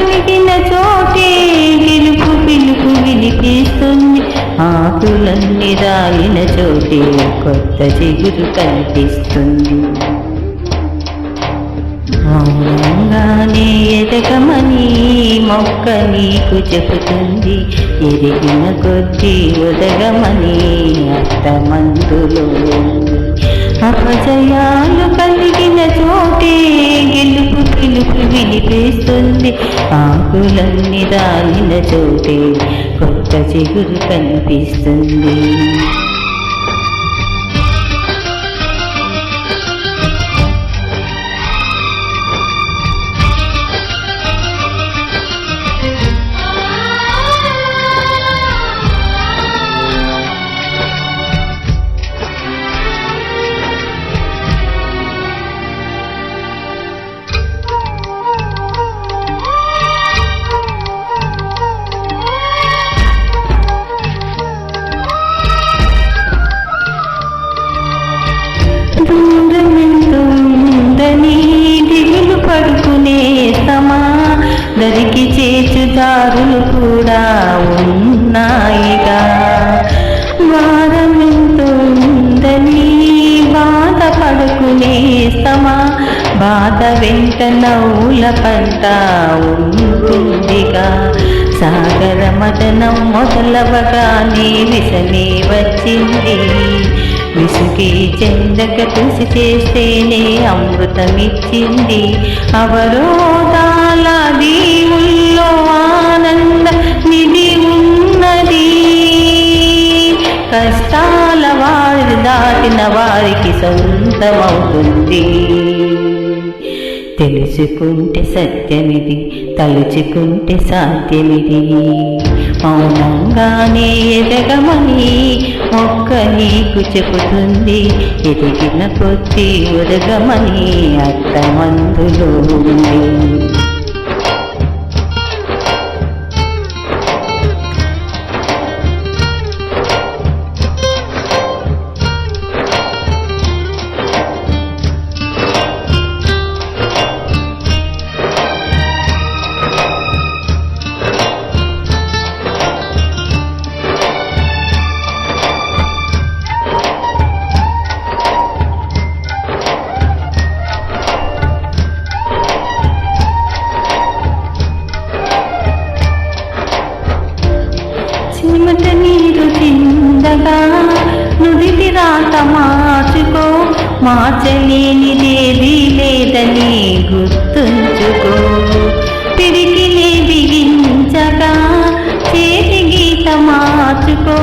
పలికిన చోటే గెలుపు పిలుపు వినిపిస్తుంది. ఆకులన్నీ రాలిన చోటే కొత్త చిగురు కనిపిస్తుంది. మౌనంగానే ఎదగమని మొక్క నీకు చెబుతుంది. ఎదిగిన కొద్దీ ఒదగమని అర్థమందులో. అపజయాలు కలిగిన చోటే గెలుపు పిలుపు వినిపిస్తుంది. ఆకులన్నీ రాలిన చోటే కొత్త చిగురు కనిపిస్తుంది. దరికి చేచుదారులు కూడా ఉన్నాయిగా. వారమెంతుందని బాధ పడుకునే సమా బాధ వెంట నవ్వుల పంట ఉంటుందిగా. సాగర మదనం మొదలవగానే విసనే వచ్చింది. విసుగి చెందక తుసి చేస్తేనే అమృతమిచ్చింది. అవరోధాల కష్టాల వారిని దాటిన వారికి సొంతమవుతుంది. తెలుసుకుంటే సత్యమిది తలుచుకుంటే సాధ్యమిది. మౌనంగానే ఎదగమని మొక్క నీకు చెబుతుంది. ఎదిగిన కొద్దీ ఉదగమని అర్థమందులో ఉంది. చిందగా నుదిటి రాత మార్చుకో. మార్చలేనిదేది లేదని గుర్తుంచుకో. తిరిగి బిగించగా చేతి గీత మార్చుకో.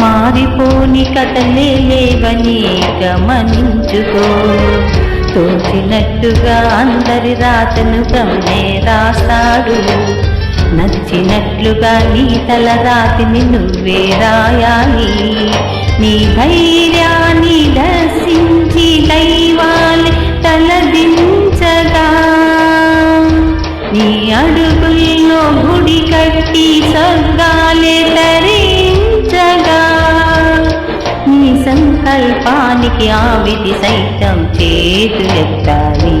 మారిపోని కథలే లేవని గమనించుకో. తోచినట్టుగా అందరి రాతను గమ్మే రాస్తాడు. నచ్చినట్లుగా నీ తల రాతిని నువ్వే రాయాలి నీ ధైర్యాన్ని దర్శించి దైవాన్ని తలదించగా. నీ అడుగుల్లో గుడి కట్టి స్వర్గాలే తరించగా నీ సంకల్పానికి ఆవిధి సైతం చేతులెత్తాలి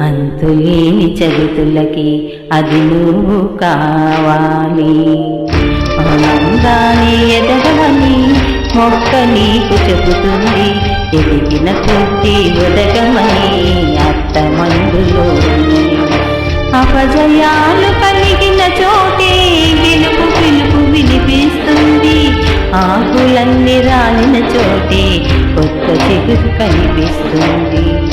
అంతులేని చరితులకి అది నువ్వు కావాలి. ఆనందాన్ని ఎదగని మొక్క నీకు చెబుతుంది. ఎదిగిన కొద్ది ఉదగమని అత్త మందులో అపజయాలు కలిగిన చోటే గెలుపు పిలుపు వినిపిస్తుంది. ఆకులన్నీ రాలిన చోటే కొత్త చిగురు కనిపిస్తుంది.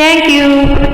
Thank you.